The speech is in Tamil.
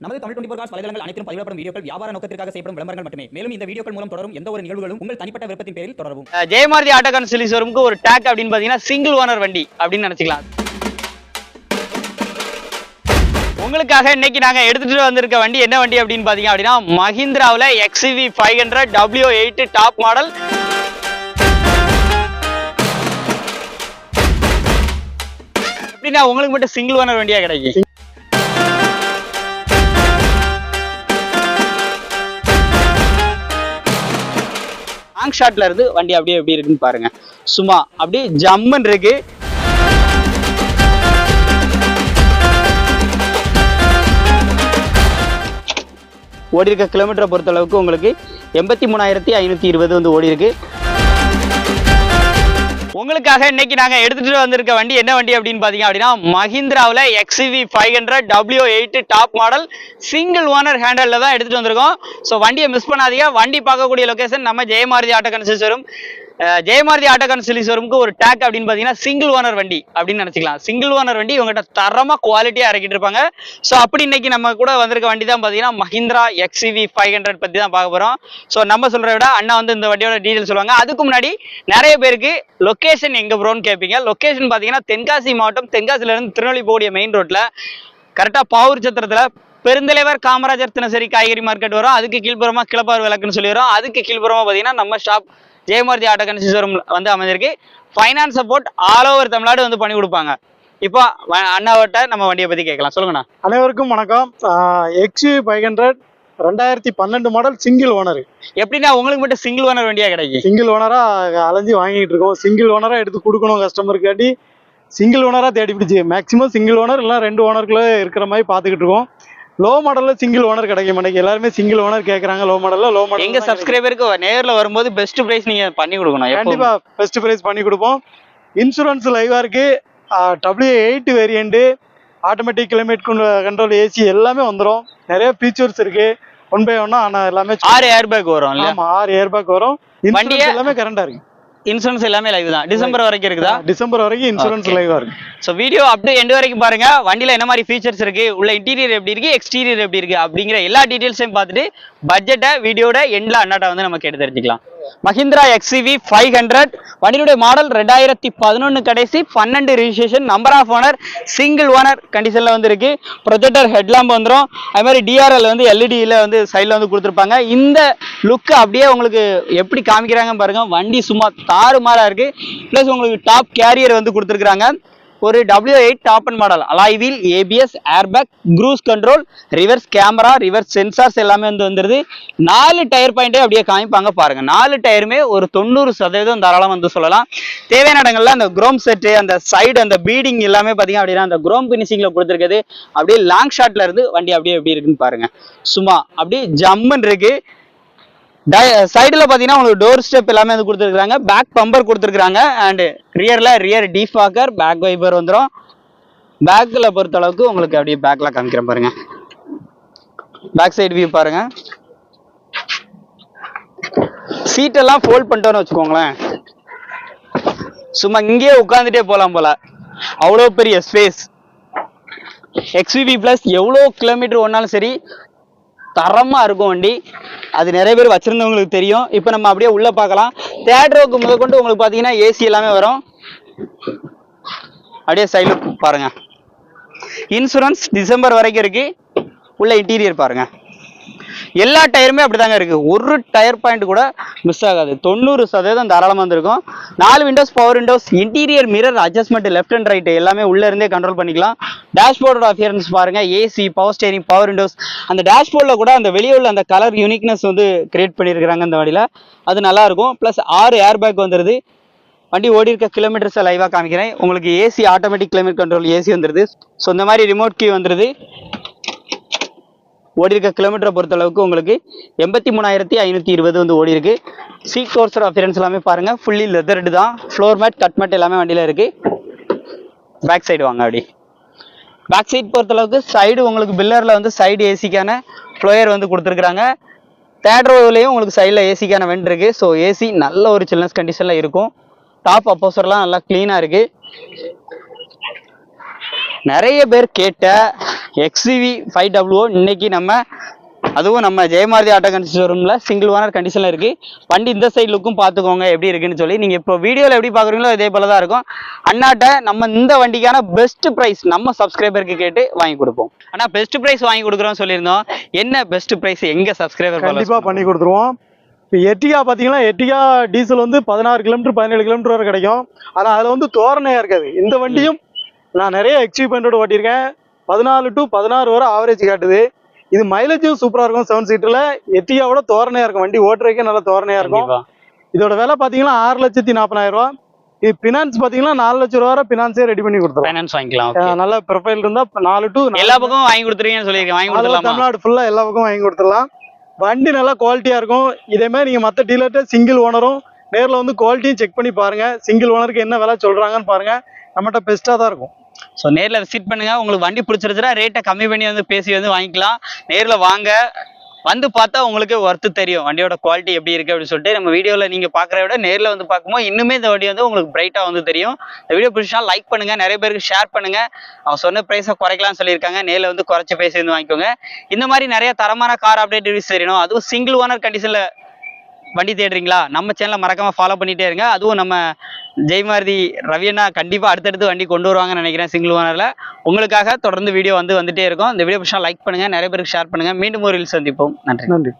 நமது தமிழ் டுவெண்டி ஃபோர் காஸ் வலைதளங்கள் அனைத்தும் பதிவிடப்படும் வீடியோக்கள் வியாபார நோக்கத்திற்காக செய்யப்படும் விளம்பரங்கள் மட்டுமே. மேலும் இந்த வீடியோக்கள் மூலம் தொடரும் எந்த ஒரு நிகழ்வுகளும் உங்கள் தனிப்பட்ட விருப்பத்தின் பேரில் தொடரும் ஜெயமாரதி ஆட்டோ கன்சல்டி ஷோரூமுக்கு ஒரு டேக் அப்படின்னு பார்த்தீங்கன்னா சிங்கிள் ஓனர் வண்டி அப்படின்னு நினச்சிக்கலாம். உங்களுக்காக இன்னைக்கு நாங்க எடுத்துட்டு வந்திருக்க வண்டி என்ன வண்டி அப்படின்னு பாத்தீங்க அப்படின்னா மஹிந்திராவில் XUV five hundred W eight top model எப்படின்னா உங்களுக்கு மட்டும் சிங்கிள் ஓனர் வண்டியா கிடைக்கும்? லாங் ஷாட்ல இருந்து வண்டி அப்படியே எப்படி இருக்குன்னு பாருங்க. சும்மா அப்படியே ஜம்மன் இருக்கு. ஓடி இருக்க கிலோமீட்டரை பொறுத்த அளவுக்கு உங்களுக்கு எண்பத்தி மூணாயிரத்தி ஐநூத்தி இருபது வந்து ஓடி இருக்கு உங்களுக்காக இன்னைக்கு நாங்க எடுத்துட்டு வந்திருக்க வண்டி என்ன வண்டி அப்படின்னு பாத்தீங்க அப்படின்னா மஹிந்திராவில் XUV five hundred W eight top model single owner ஹேண்டல்ல தான் எடுத்துட்டு வந்திருக்கோம். ஸோ வண்டியை மிஸ் பண்ணாதீங்க. வண்டி பார்க்கக்கூடிய லொகேஷன் நம்ம ஜெயமாரதி ஆட்டோ கன்சல்ஸ் வரும். ஜெயமாரதி ஆட்டோ கன்சல்ஸ் ஒரு டேக் அப்படின்னு பாத்தீங்கன்னா சிங்கிள் ஓனர் வண்டி அப்படின்னு நினச்சிக்கலாம். சிங்கிள் ஓனர் வண்டி இவங்ககிட்ட தரமா குவாலிட்டியா இறக்கிட்டு இருப்பாங்க. ஸோ அப்படி இன்னைக்கு நம்ம கூட வந்திருக்க வண்டி தான் பாத்தீங்கன்னா மஹிந்திரா எக்ஸிவி ஃபைவ் ஹண்ட்ரட் பத்தி தான் பார்க்க போறோம். ஸோ நம்ம சொல்றத விட அண்ணா வந்து இந்த வண்டியோட டீட்டெயில் சொல்லுவாங்க. அதுக்கு முன்னாடி நிறைய பேருக்கு லொகேஷன் எங்க ப்ரோன்னு கேட்பீங்க லொகேஷன் பாத்தீங்கன்னா தென்காசி மாவட்டம் தென்காசில இருந்து திருநெல்வேலி போகக்கூடிய மெயின் ரோட்ல கரெக்டா பாவூர் சத்திரத்தில் பெருந்தலைவர் காமராஜர் தினசரி காய்கறி மார்க்கெட் வரும். அதுக்கு கீழ்ப்புறமா கிளப்பார் விளக்குன்னு சொல்லி வரும் அதுக்கு கீழ்ப்புறமா பாத்தீங்கன்னா நம்ம ஷாப் ஜெயமாரதி ஆட்டோ கன்சி ஷோரூம் வந்து அமைஞ்சிருக்கு finance support all over Tamil Nadu வந்து பண்ணி கொடுப்பாங்க. இப்போ அண்ணாவட்ட நம்ம வண்டியை பத்தி கேட்கலாம். சொல்லுங்கண்ணா. அனைவருக்கும் வணக்கம். எக்ஸ்யூ ஃபைவ் ஹண்ட்ரட் ரெண்டாயிரத்தி பன்னெண்டு மாடல் சிங்கிள் ஓனர் எப்படின்னா உங்களுக்கு மட்டும் சிங்கிள் ஓனர் வண்டியா கிடைக்கும் சிங்கிள் ஓனரா அலைஞ்சு வாங்கிட்டு இருக்கோம். சிங்கிள் ஓனரா எடுத்து கொடுக்கணும் கஸ்டமருக்காட்டி சிங்கிள் ஓனரா தேடி பிடிச்சி மேக்ஸிமம் சிங்கிள் ஓனர் இல்லை ரெண்டு ஓனருக்குள்ள இருக்கிற மாதிரி பார்த்துக்கிட்டு இருக்கோம். லோ மாடல்ல சிங்கிள் ஓனர் கிடைக்க மாட்டேங்குது எல்லாருமே சிங்கிள் ஓனர் கேட்குறாங்க லோ மாடல்ல லோ மாடல் எங்க சப்ஸ்கிரைபருக்கு நேர்ல வரும்போது பெஸ்ட் பிரைஸ் நீங்க பண்ணி கொடுக்கணும். கண்டிப்பா பெஸ்ட் ப்ரைஸ் பண்ணி கொடுப்போம். இன்சூரன்ஸ் லைவா இருக்கு. W eight variant automatic climate control AC எல்லாமே வந்துடும் நிறைய ஃபீச்சர்ஸ் இருக்கு. ஒன் பை ஒன்னா ஆனா எல்லாமே ஆறு ஏர் பேக் வரும் ஆமா ஆறு ஏர் பேக் வரும் எல்லாமே கரண்டா இருக்கு. இன்சூரன்ஸ் எல்லாமே லைவ் தான். டிசம்பர் வரைக்கும் இருக்குதா? டிசம்பர் வரைக்கும் இன்சூரன்ஸ். லைவா இருக்கு. ஸோ வீடியோ அப்டே எண்டு வரைக்கும் பாருங்க. வண்டியில என்ன மாதிரி ஃபீச்சர்ஸ் இருக்கு? உள்ள இன்டீரியர் எப்படி இருக்கு? எக்ஸ்டீரியர் எப்படி இருக்கு? அப்படிங்கிற எல்லா டீடைல்ஸையும் பார்த்துட்டு பட்ஜெட்டை வீடியோட எண்ட்ல அண்ணாட்ட வந்து நம்ம கேட்டு தெரிஞ்சுக்கலாம். மஹிந்திரா எக்ஸிவி ஃபைவ் ஹண்ட்ரட் வண்டியுடைய மாடல் ரெண்டாயிரத்தி பதினொன்று கடைசி பன்னெண்டு registration number of owner single owner கண்டிஷனில் வந்து இருக்கு ப்ரொஜெக்டர் ஹெட்லாம்ப் வந்துடும் அது மாதிரி டிஆர்எல் வந்து எல்இடியில் வந்து சைடில் வந்து கொடுத்துருப்பாங்க. இந்த லுக்கு அப்படியே உங்களுக்கு எப்படி காமிக்கிறாங்க பாருங்க. வண்டி சும்மா தாறுமாறா இருக்கு. ப்ளஸ் உங்களுக்கு டாப் கேரியர் வந்து கொடுத்துருக்குறாங்க. ஒரு W eight top and model alloy wheel ABS airbag cruise control reverse camera reverse sensors எல்லாமே வந்து வந்துருது. நாலு டயர் பாயிண்டே அப்படியே காமிப்பாங்க பாருங்க. நாலு டயருமே ஒரு தொண்ணூறு சதவீதம் தாராளம் வந்து சொல்லலாம். தேவையான இடங்கள்ல அந்த குரோம் செட்டு அந்த சைடு அந்த பீடிங் எல்லாமே பார்த்தீங்க அப்படின்னா அந்த குரோம் பினிஷிங்ல கொடுத்துருக்குது அப்படியே லாங் ஷாட்ல இருந்து வண்டி அப்படியே எப்படி இருக்குன்னு பாருங்க. சும்மா அப்படியே ஜம்முன்னு இருக்கு. சைடில் பார்த்தீங்கன்னா உங்களுக்கு டோர் ஸ்டெப் எல்லாமே வந்து கொடுத்துருக்காங்க பேக் பம்பர் கொடுத்துருக்காங்க அண்ட் ரியரில் ரியர் டீஃபாக்கர் பேக் வைப்பர் வந்துடும் பேக்கில் பொறுத்த அளவுக்கு உங்களுக்கு அப்படியே பேக்கில் காமிக்கிறேன் பாருங்க. பேக் சைடு வியூ பாருங்க. சீட்டெல்லாம் ஃபோல்ட் பண்ணிட்டோன்னு வச்சுக்கோங்களேன். சும்மா இங்கேயே உட்காந்துட்டே போகலாம் போல. அவ்வளோ பெரிய ஸ்பேஸ் எக்ஸ்விபி ப்ளஸ் எவ்வளோ கிலோமீட்டர் ஒன்னாலும் சரி தரமாக இருக்கும் வண்டி. அது நிறைய பேர் வச்சிருந்தவங்களுக்கு தெரியும். இப்போ நம்ம அப்படியே உள்ளே பார்க்கலாம். தேட்டருக்கு முதற்கொண்டு உங்களுக்கு பார்த்தீங்கன்னா ஏசி எல்லாமே வரும். அப்படியே சைடில் பாருங்க. இன்சூரன்ஸ் டிசம்பர் வரைக்கும் இருக்குது உள்ள இன்டீரியர் பாருங்கள் எல்லா டயருமே அப்படிதாங்க இருக்கு. ஒரு டயர் பாயிண்ட் கூட மிஸ் ஆகாது. தொண்ணூறு சதவீதம் தாராளமாக இருந்திருக்கும் நாலு windows power windows interior mirror adjustment left and right எல்லாமே உள்ள இருந்தே கண்ட்ரோல் பண்ணிக்கலாம். டேஷ்போர்டோட அஃபியரன்ஸ் பாருங்க. AC power steering power windows அந்த டேஷ்போர்டில் கூட அந்த வெளியே உள்ள அந்த கலர் யூனிக்னஸ் வந்து கிரியேட் பண்ணியிருக்கிறாங்க அந்த வண்டியில் அது நல்லா இருக்கும். ப்ளஸ் ஆறு ஏர் பேக் வந்துருது. வண்டி ஓடி இருக்க கிலோமீட்டர்ஸை லைவாக காமிக்கிறேன். உங்களுக்கு AC automatic climate control AC வந்துருது. ஸோ இந்த மாதிரி ரிமோட் கீ வந்துருது. ஓடி இருக்க கிலோமீட்டரை பொறுத்த அளவுக்கு உங்களுக்கு எண்பத்தி மூணாயிரத்தி ஐநூற்றி இருபது வந்து ஓடி இருக்கு சீட் கோர்ஸர் அப்பியரன்ஸ் எல்லாமே பாருங்கள் ஃபுல்லி லெதர்டு தான். ஃப்ளோர் மேட் கட் மேட் எல்லாமே வண்டியில் இருக்குது பேக் சைடு வாங்க அப்படி. பேக் சைட் பொறுத்த அளவுக்கு சைடு உங்களுக்கு பில்லரில் வந்து சைடு ஏசிக்கான ஃப்ளோயர் வந்து கொடுத்துருக்குறாங்க. தேர்ட் ரோவ்லேயும் உங்களுக்கு சைடில் ஏசிக்கான வெண்ட் இருக்குது ஸோ ஏசி நல்ல ஒரு சில்னஸ் கண்டிஷனில் இருக்கும். டாப் அப்போசர்லாம் நல்லா க்ளீனாக இருக்குது நிறைய பேர் கேட்ட எக்ஸிவி ஃபைவ் டபிள்யூ இன்னைக்கு நம்ம அதுவும் நம்ம ஜெயமாரதி ஆட்டோ கண்டிஷன் ஷோரூம்ல சிங்கிள் ஓனர் கண்டிஷன்ல இருக்கு. வண்டி இந்த சைடு லுக்கும் பார்த்துக்கோங்க எப்படி இருக்குன்னு சொல்லி. நீங்க இப்போ வீடியோல எப்படி பாக்குறீங்களோ இதே போல தான் இருக்கும். அண்ணாட்ட நம்ம இந்த வண்டிக்கான பெஸ்ட் பிரைஸ் நம்ம சப்ஸ்கிரைபருக்கு கேட்டு வாங்கி கொடுப்போம். ஆனா பெஸ்ட் பிரைஸ் வாங்கி கொடுக்குறோம் சொல்லியிருந்தோம். என்ன பெஸ்ட் பிரைஸ் எங்க சப்ஸ்கிரைபர் கண்டிப்பா பண்ணி கொடுத்துருவோம். இப்போ எட்டிகா பார்த்தீங்கன்னா எட்டிகா டீசல் வந்து பதினாறு கிலோமீட்டர் பதினேழு கிலோமீட்டர் வரை கிடைக்கும். ஆனால் அதில் வந்து தோரணையாக இருக்காது. இந்த வண்டியும் நான் நிறைய எக்ஸ்யூ பண்ணிட்டு ஓட்டியிருக்கேன். பதினாலு டு பதினாறு வரை ஆவரேஜ் காட்டுது. இது மைலேஜும் சூப்பராக இருக்கும் செவன் சீட்டரில் எட்டிகாவோட தோரணையாக இருக்கும் வண்டி ஓட்டுறதுக்கே நல்ல தோரணையாக இருக்கும். இதோட விலை பார்த்தீங்கன்னா ஆறு லட்சத்தி நாற்பதாயிரம் ரூபா. இது ஃபினான்ஸ் பார்த்தீங்கன்னா நாலு லட்ச ரூபா வரை ஃபினான்ஸே ரெடி பண்ணி கொடுத்துருவோம் ஃபைனான்ஸ் வாங்கிக்கலாம் okay. நல்ல ப்ரொஃபைல் இருந்தால் நாலு டு எல்லா பக்கமும் வாங்கி கொடுத்துருவீங்கன்னு சொல்லியிருக்கேன் வாங்கி தமிழ்நாடு ஃபுல்லா எல்லா பக்கமும் வாங்கி கொடுத்துடலாம். வண்டி நல்லா குவாலிட்டியா இருக்கும். இதே மாதிரி நீங்க மத்த டீலர்கிட்ட சிங்கிள் ஓனரும் நேர்ல வந்து குவாலிட்டியும் செக் பண்ணி பாருங்க. சிங்கிள் ஓனருக்கு என்ன விலை சொல்றாங்கன்னு பாருங்க. நம்மகிட்ட பெஸ்டா தான் இருக்கும். ஸோ நேரில் விசிட் பண்ணுங்கள் உங்களுக்கு வண்டி பிடிச்சிருச்சுன்னா ரேட்டை கம்மி பண்ணி வந்து பேசி வந்து வாங்கிக்கலாம். நேரில் வாங்க. வந்து பார்த்தா உங்களுக்கு ஒர்த்து தெரியும். வண்டியோட குவாலிட்டி எப்படி இருக்குது அப்படின்னு சொல்லிட்டு நம்ம வீடியோவில் நீங்கள் பார்க்குறத விட நேரில் வந்து பார்க்கும்போது இன்னுமே இந்த வண்டி வந்து உங்களுக்கு பிரைட்டாக வந்து தெரியும். இந்த வீடியோ பிடிச்சா லைக் பண்ணுங்கள் நிறைய பேருக்கு ஷேர் பண்ணுங்கள் அவங்க சொன்ன ப்ரைஸை குறைக்கலாம்னு சொல்லியிருக்காங்க. நேரில் வந்து குறைச்சி பேசி வந்து வாங்கிக்கோங்க. இந்த மாதிரி நிறைய தரமான கார் அப்டேட் ரிவ்யூஸ் தெரியணும். அதுவும் சிங்கிள் ஓனர் கண்டிஷனில் வண்டி தேடுறீங்களா? நம்ம சேனலை மறக்காமல் ஃபாலோ பண்ணிகிட்டே இருங்க. அதுவும் நம்ம ஜெயமாரதி ரவியண்ணா கண்டிப்பா அடுத்தடுத்து வண்டி கொண்டு வருவாங்கன்னு நினைக்கிறேன் சிங்கிள் ஓனர்ல உங்களுக்காக தொடர்ந்து வீடியோ வந்து வந்துட்டே இருக்கும். இந்த வீடியோ பிடிச்சா லைக் பண்ணுங்க நிறைய பேருக்கு ஷேர் பண்ணுங்க. மீண்டும் ஒரு ரீல் சந்திப்போம். நன்றி. நன்றி.